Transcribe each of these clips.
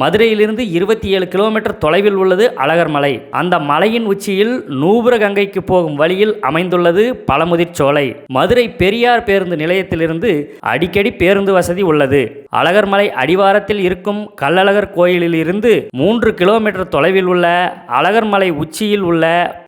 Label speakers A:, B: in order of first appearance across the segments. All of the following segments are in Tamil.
A: மதுரையிலிருந்து இருபத்தி ஏழு கிலோமீட்டர் தொலைவில் உள்ளது அழகர் மலை. அந்த மலையின் உச்சியில் நூபுர கங்கைக்கு போகும் வழியில் அமைந்துள்ளது பழமுதிர் சோலை. மதுரை பெரியார் பேருந்து நிலையத்திலிருந்து அடிக்கடி பேருந்து வசதி உள்ளது. அழகர் மலை அடிவாரத்தில் இருக்கும் கள்ளழகர் கோயிலில் இருந்து மூன்று கிலோமீட்டர் தொலைவில் உள்ள அழகர் மலை உச்சியில் உள்ள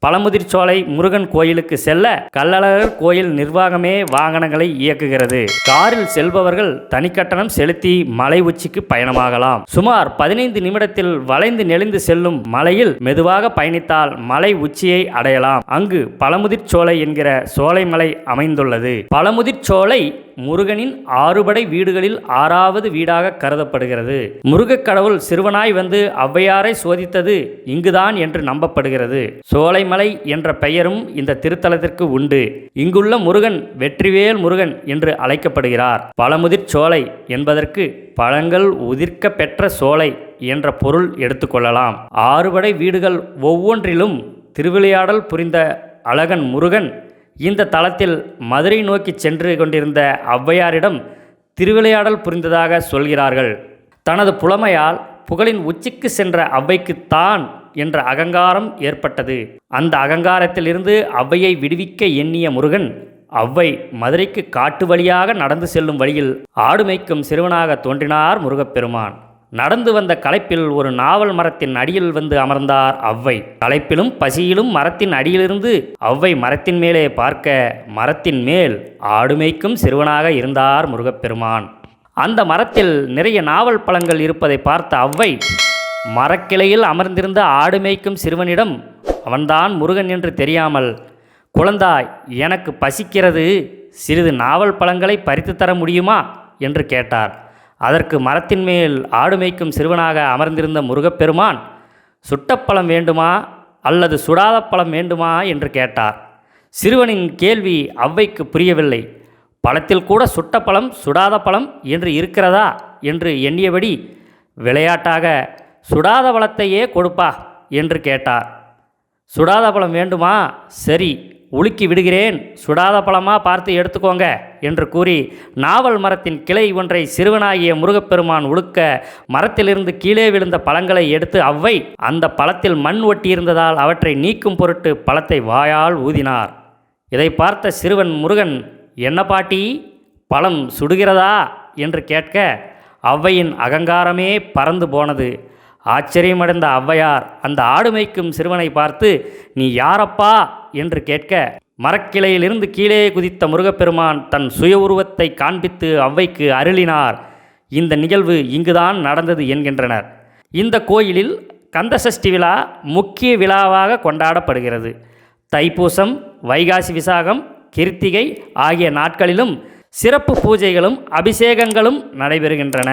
A: பழமுதிர் சோலை முருகன் கோயிலுக்கு செல்ல கல்லழகர் கோயில் நிர்வாகமே வாகனங்களை இயக்குகிறது. காரில் செல்பவர்கள் தனிக்கட்டணம் செலுத்தி மலை உச்சிக்கு பயணமாகலாம். சுமார் பதினைந்து நிமிடத்தில் வளைந்து நெளிந்து செல்லும் மலையில் மெதுவாக பயணித்தால் மலை உச்சியை அடையலாம். அங்கு பழமுதிர் சோலை என்கிற சோலைமலை அமைந்துள்ளது. பழமுதிர்ச்சோலை முருகனின் ஆறுபடை வீடுகளில் ஆறாவது வீடாக கருதப்படுகிறது. முருகக் கடவுள் சிறுவனாய் வந்து ஔவையாரை சோதித்தது இங்குதான் என்று நம்பப்படுகிறது. சோலைமலை என்ற பெயரும் இந்த திருத்தலத்திற்கு உண்டு. இங்குள்ள முருகன் வெற்றிவேல் முருகன் என்று அழைக்கப்படுகிறார். பழமுதிர் சோலை என்பதற்கு பழங்கள் உதிர்க்க பெற்ற சோலை என்ற பொருள் எடுத்துக்கொள்ளலாம் ஆறுபடை வீடுகள் ஒவ்வொன்றிலும் திருவிளையாடல் புரிந்த அழகன் முருகன் இந்த தளத்தில் மதுரை நோக்கி சென்று கொண்டிருந்த ஔவையாரிடம் திருவிளையாடல் புரிந்ததாக சொல்கிறார்கள். தனது புலமையால் புகழின் உச்சிக்கு சென்ற ஔவைக்கு தான் என்ற அகங்காரம் ஏற்பட்டது. அந்த அகங்காரத்திலிருந்து ஔவையை விடுவிக்க எண்ணிய முருகன் அவ்வை மதுரைக்கு காட்டு வழியாக நடந்து செல்லும் வழியில் ஆடு மேய்க்கும் சிறுவனாக தோன்றினார் முருகப்பெருமான். நடந்து வந்த களைப்பில் ஒரு நாவல் மரத்தின் அடியில் வந்து அமர்ந்தார் ஔவை களைப்பிலும் பசியிலும் மரத்தின் அடியிலிருந்து அவ்வை மரத்தின் மேலே பார்க்க மரத்தின் மேல் ஆடு மேய்க்கும் சிறுவனாக இருந்தார் முருகப்பெருமான். அந்த மரத்தில் நிறைய நாவல் பழங்கள் இருப்பதை பார்த்த அவ்வை மரக்கிளையில் அமர்ந்திருந்த ஆடு மேய்க்கும் சிறுவனிடம் அவன்தான் முருகன் என்று தெரியாமல் குழந்தாய் எனக்கு பசிக்கிறது சிறிது நாவல் பழங்களை பறித்து தர முடியுமா? என்று கேட்டார். அதற்கு மரத்தின் மேல் ஆடு மேய்க்கும் சிறுவனாக அமர்ந்திருந்த முருகப்பெருமான் சுட்டப்பழம் வேண்டுமா? அல்லது சுடாத பழம் வேண்டுமா? என்று கேட்டார். சிறுவனின் கேள்வி அவ்வைக்கு புரியவில்லை. பழத்தில் கூட சுட்ட பழம் சுடாத பழம் என்று இருக்கிறதா? என்று எண்ணியபடி விளையாட்டாக சுடாத பழத்தையே கொடுப்பா என்று கேட்டார். சுடாத பழம் வேண்டுமா? சரி உலுக்கி விடுகிறேன். சுடாத பழமாக பார்த்து எடுத்துக்கோங்க என்று கூறி நாவல் மரத்தின் கிளை ஒன்றை சிறுவனாகிய முருகப்பெருமான் உழுக்க மரத்திலிருந்து கீழே விழுந்த பழங்களை எடுத்து அவ்வை அந்த பழத்தில் மண் ஒட்டியிருந்ததால் அவற்றை நீக்கும் பொருட்டு பழத்தை வாயால் ஊதினார். இதை பார்த்த சிறுவன் முருகன் என்ன பாட்டி பழம் சுடுகிறதா? என்று கேட்க அவ்வையின் அகங்காரமே பறந்து போனது. ஆச்சரியமடைந்த ஔவையார் அந்த ஆடு மேய்க்கும் சிறுவனை பார்த்து நீ யாரப்பா? என்று கேட்க மரக்கிளையிலிருந்து கீழே குதித்த முருகப்பெருமான் தன் சுய உருவத்தை காண்பித்து அவ்வைக்கு அருளினார். இந்த நிகழ்வு இங்குதான் நடந்தது என்கின்றனர். இந்த கோயிலில் கந்தசஷ்டி விழா முக்கிய விழாவாக கொண்டாடப்படுகிறது. தைப்பூசம் வைகாசி விசாகம் கிருத்திகை ஆகிய நாட்களிலும் சிறப்பு பூஜைகளும் அபிஷேகங்களும் நடைபெறுகின்றன.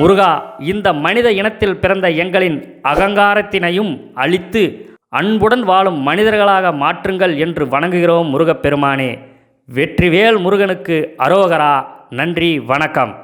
A: முருகா இந்த மனித இனத்தில் பிறந்த எங்களின் அகங்காரத்தினையும் அழித்து அன்புடன் வாழும் மனிதர்களாக மாற்றுங்கள் என்று வணங்குகிறோம் முருகப்பெருமானே. வெற்றிவேல் முருகனுக்கு அரோகரா நன்றி வணக்கம்.